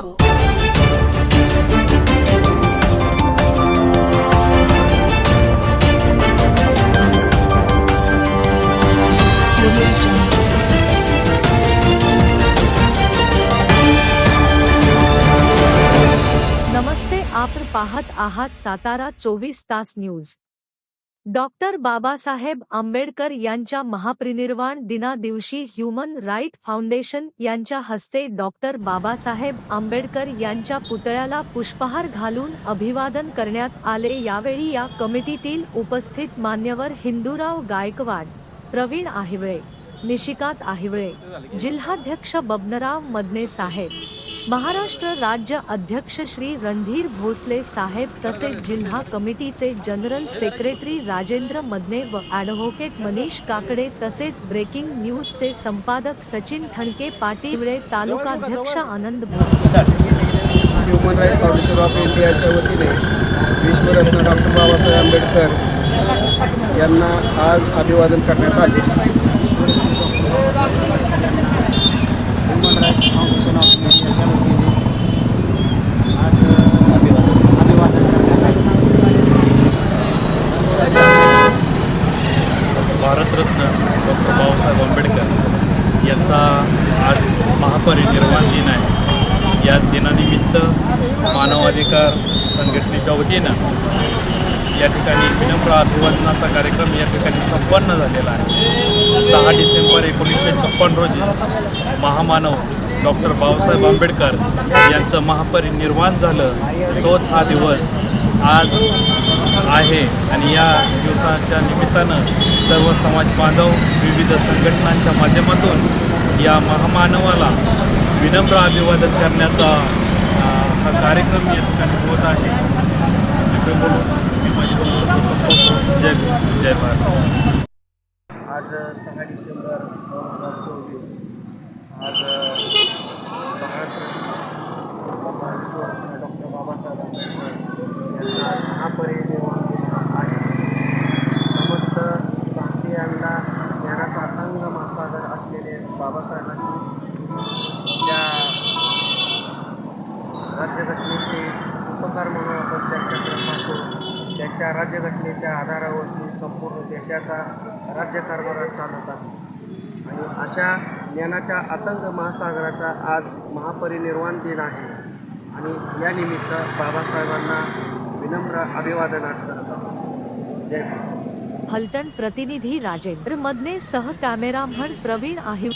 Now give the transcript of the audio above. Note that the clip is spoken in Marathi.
jungle. नमस्ते आपण पाहत आहात सातारा चोवीस तास न्यूज डॉक्टर बाबासाहेब आंबेडकर यांच्या महापरिनिर्वाण दिना दिवशी ह्युमन राईट फाउंडेशन यांच्या हस्ते डॉक्टर बाबासाहेब आंबेडकर यांच्या पुतळ्याला पुष्पहार घालून अभिवादन करण्यात आले. यावेळी या कमिटीतील उपस्थित मान्यवर हिंदूराव गायकवाड प्रवीण आहिवळे निशिकात आहिवळे जिल्हाध्यक्ष बबनराव मदने साहेब महाराष्ट्र राज्य अध्यक्ष श्री रणधीर भोसले साहेब तसेच जिल्हा कमिटीचे जनरल सेक्रेटरी राजेंद्र मदने व ॲडव्होकेट मनीष काकडे तसेच ब्रेकिंग न्यूजचे संपादक सचिन ठणके पाटीवळे तालुकाध्यक्ष Anand Bhosale. Human right foundation of इंडियाच्या वतीने विश्वरत्न डॉक्टर बाबासाहेब आंबेडकर यांना आज अभिवादन करण्यात आले ह्युमन राईट फाउंडेशन ऑफ इंडियाच्या वतीने आज अभिवादन अभिवादन करण्यात भारतरत्न डॉक्टर बाबासाहेब आंबेडकर यांचा आज महापरिनिर्वाण दिन आहे. या दिनानिमित्त मानवाधिकार संघटनेच्या वतीनं या ठिकाणी विनम्र अभिवादनाचा कार्यक्रम या ठिकाणी संपन्न झालेला आहे. सहा डिसेंबर एकोणीसशे छप्पन रोजी महामानव डॉक्टर बाबासाहेब आंबेडकर यांचं महापरिनिर्वाण झालं. तोच हा दिवस आज आहे. आणि या दिवसाच्या निमित्तानं सर्व समाज बांधव विविध संघटनांच्या माध्यमातून या महामानवाला विनम्र अभिवादन करण्याचा हा कार्यक्रम या ठिकाणी होत आहे. जय जय भारत. आज सहा डिसेंबर दोन हजार चोवीस. आज भारतरत्न डॉक्टर बाबासाहेब आंबेडकर यांना आज महापरिनिर्वाण दिन आहे समस्त भारतीयांना ज्ञानाचा अथांग महासागर असलेले बाबासाहेबांनी त्या राज्यघटनेचे उपकार म्हणून आपण त्यांच्याकडे पाहतो. त्यांच्या राज्यघटनेच्या आधारावरती संपूर्ण देशाचा राज्यकारभार चालत आहे. आणि अशा ज्ञानाच्या अतंग महासागराचा आज महापरिनिर्वाण दिन आहे. आणि या निमित्त बाबासाहेबांना विनम्र अभिवादन आज करत आहोत. जय फलटण प्रतिनिधी राजेंद्र. मदने सह कॅमेरामन प्रवीण आहिव